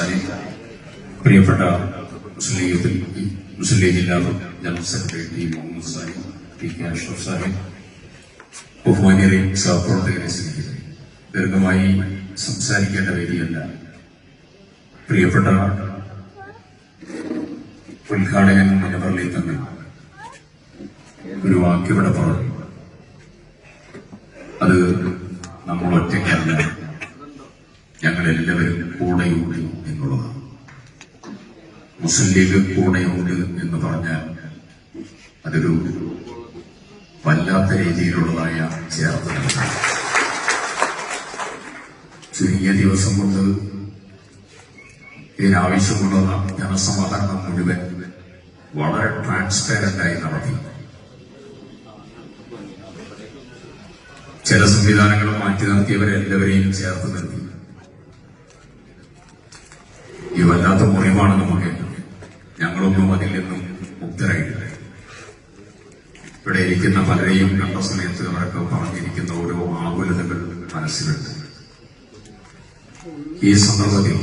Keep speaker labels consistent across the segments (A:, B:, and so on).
A: സാഹിബ് പ്രിയപ്പെട്ട മുസ്ലിം ലീഗത്തിൽ മുസ്ലിം ലീഗ് ജില്ലാ general secretary Muhammad Sahib T K Ashraf Sahib ബഹുമാന്യരെ സഹപ്രവർത്തകരെ സ്നേഹിതരെ ദീർഘമായി സംസാരിക്കേണ്ട വേദിയല്ല പ്രിയപ്പെട്ട ഉദ്ഘാടകൻ മുനവർലി തന്നെ ഒരു വാക്യവിടെ പറഞ്ഞു അത് നമ്മൾ ഒറ്റയ്ക്കല്ല. ഞങ്ങളെല്ലാവരും കൂടെയുണ്ട് എന്നുള്ളതാണ് മുസ്ലിം ലീഗ് കൂടെയുണ്ട് എന്ന് പറഞ്ഞാൽ അതൊരു വല്ലാത്ത രീതിയിലുള്ളതായ ചേർത്ത് നൽകണം. ചുരുങ്ങിയ ദിവസം കൊണ്ട് ഇതിനാവശ്യമുള്ള ജനസമാധാനം മുഴുവൻ വളരെ ട്രാൻസ്പെറന്റായി നടത്തി ചില സംവിധാനങ്ങൾ മാറ്റി നിർത്തിയവരെ എല്ലാവരെയും ചേർത്ത് നിർത്തി ഈ വല്ലാത്ത മുറിവാണ് നമുക്ക് ഞങ്ങളൊന്നും അതിൽ നിന്നും മുക്തരായിട്ടില്ല. ഇവിടെ ഇരിക്കുന്ന പലരെയും കണ്ട സമയത്ത് അവരൊക്കെ പറഞ്ഞിരിക്കുന്ന ഓരോ ആകുലതകൾ മനസ്സിലുണ്ട്. ഈ സന്ദർഭത്തിൽ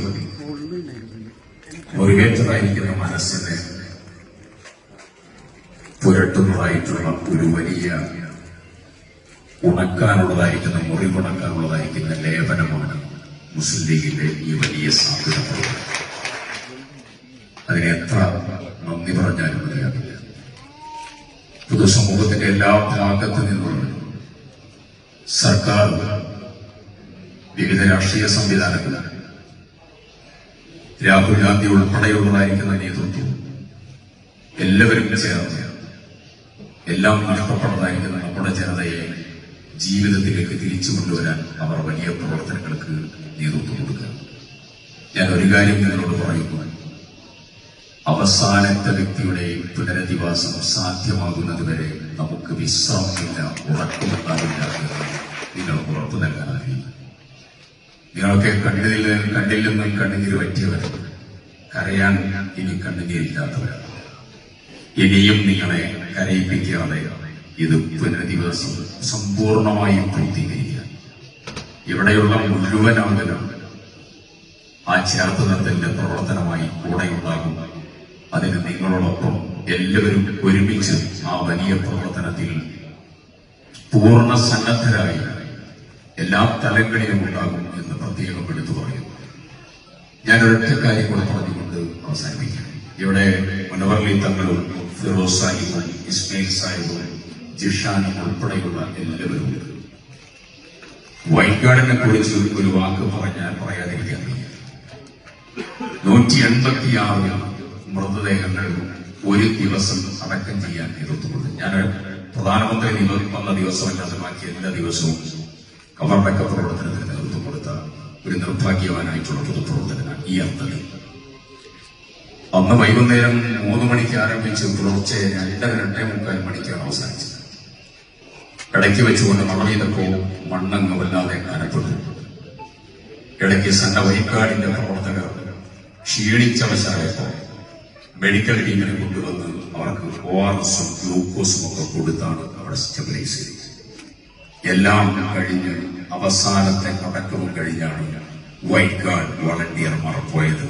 A: മുറിവേറ്റതായിരിക്കുന്ന മനസ്സിനെ പുരട്ടുന്നതായിട്ടുള്ള ഒരു വലിയ ഉണക്കാനുള്ളതായിരിക്കുന്ന മുറിവുണക്കാനുള്ളതായിരിക്കുന്ന ലേപനമാണ് മുസ്ലിം ലീഗിന്റെ ഈ വലിയ സാധ്യത അതിനെ എത്ര നന്ദി പറഞ്ഞാലും മതിയാകില്ല പൊതുസമൂഹത്തിന്റെ എല്ലാ ഭാഗത്തു നിന്നുള്ള സർക്കാർ വിവിധ രാഷ്ട്രീയ സംവിധാനങ്ങൾ രാഹുൽ ഗാന്ധി ഉൾപ്പെടെയുള്ളതായിരിക്കുന്ന നേതൃത്വം എല്ലാവരും ചേർന്ന് എല്ലാം നഷ്ടപ്പെട്ടതായിരിക്കുന്ന നമ്മുടെ ജനതയെ ജീവിതത്തിലേക്ക് തിരിച്ചു കൊണ്ടുവരാൻ അവർ വലിയ പ്രവർത്തനങ്ങൾക്ക് നേതൃത്വം കൊടുക്കുക. ഞാൻ ഒരു കാര്യം നിങ്ങളോട് പറയുന്നു. അവസാനത്തെ വ്യക്തിയുടെ പുനരധിവാസം സാധ്യമാകുന്നതുവരെ നമുക്ക് വിശ്രമമില്ല ഉറക്കമുണ്ടാവില്ല നിങ്ങൾക്ക് നിങ്ങൾ ഉറപ്പു നൽകാൻ അറിയില്ല നിങ്ങളൊക്കെ കണ്ണിൽ കണ്ടില്ലെന്ന് കണ്ണുനീര് പറ്റിയവർ കരയാൻ ഇനി കണ്ണുനീരില്ലാത്തവരാണ്. ഇനിയും നിങ്ങളെ കരയിപ്പിക്കാതെ ഇത് പുനരധിവാസം സമ്പൂർണമായും പൂർത്തീകരിക്കുക. ഇവിടെയുള്ള മുഴുവൻ ആളുകളും ആ ചേർത്ത് പ്രവർത്തനമായി കൂടെയുണ്ടാകും. അതിന് നിങ്ങളോടൊപ്പം എല്ലാവരും ഒരുമിച്ച് ആ വലിയ പ്രവർത്തനത്തിൽ പൂർണ സന്നദ്ധരായി എല്ലാ തലങ്ങളിലും ഉണ്ടാകും എന്ന് പ്രത്യേകം എടുത്തു പറയുന്നു. ഞാൻ ഒരൊറ്റ കാര്യം കൂടെ പറഞ്ഞുകൊണ്ട് അവസാനിപ്പിക്കാം. ഇവിടെ മുനവർലി തങ്ങളും ഫിറോസ് സാഹിബും ഇസ്മയിൽ സാഹിബും ജിഷാനും ഉൾപ്പെടെയുള്ള എല്ലാവരും വൈകാടിനെ കുറിച്ച് ഒരു വാക്ക് പറഞ്ഞാൽ പറയാതിരിക്കാൻ നൂറ്റി എൺപത്തിയാറ് മൃതദേഹങ്ങൾ ഒരു ദിവസം അടക്കം ചെയ്യാൻ നേതൃത്വമുണ്ട് ഞാൻ പ്രധാനമന്ത്രി വന്ന ദിവസമല്ലാതെ ബാക്കി എല്ലാ ദിവസവും കവർണക്ക പ്രവർത്തനത്തിന് നേതൃത്വം കൊടുത്ത ഒരു നിർഭാഗ്യവാനായിട്ടുള്ള പൊതുപ്രവർത്തകനാണ് ഈ അർത്ഥത്തിൽ അന്ന് വൈകുന്നേരം മൂന്ന് മണിക്ക് ആരംഭിച്ച് പുലർച്ചെ രണ്ടര രണ്ടേ മുക്കാൽ മണിക്കാണ് അവസാനിച്ചത്. ഇടയ്ക്ക് വെച്ചുകൊണ്ട് മഴ മണ്ണങ്ങ് വല്ലാതെ കാണപ്പെട്ടു ഇടയ്ക്ക് സന്ന വൈക്കാടിന്റെ പ്രവർത്തകർ ക്ഷീണിച്ചവശായപ്പോ മെഡിക്കൽ ടീമിനെ കൊണ്ടുവന്ന് അവർക്ക് ഒ ആർ എസും ഗ്ലൂക്കോസും ഒക്കെ കൊടുത്താണ് അവിടെ സ്റ്റെബിലൈസ് ചെയ്തത്. എല്ലാം കഴിഞ്ഞ് അവസാനത്തെ അടക്കവും കഴിഞ്ഞാണ് വൈറ്റ് ഗാർഡ് വളണ്ടിയർമാർ പോയത്.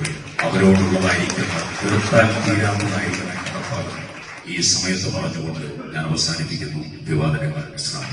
A: അവരോടുള്ളതായിരിക്കുന്ന തീർത്താൻ തീരാവുന്നതായിരിക്കുന്ന കടപ്പാട് ഈ സമയത്ത് പറഞ്ഞുകൊണ്ട് ഞാൻ അവസാനിപ്പിക്കുന്നു. വിവാദങ്ങൾ ഇസ്ലാം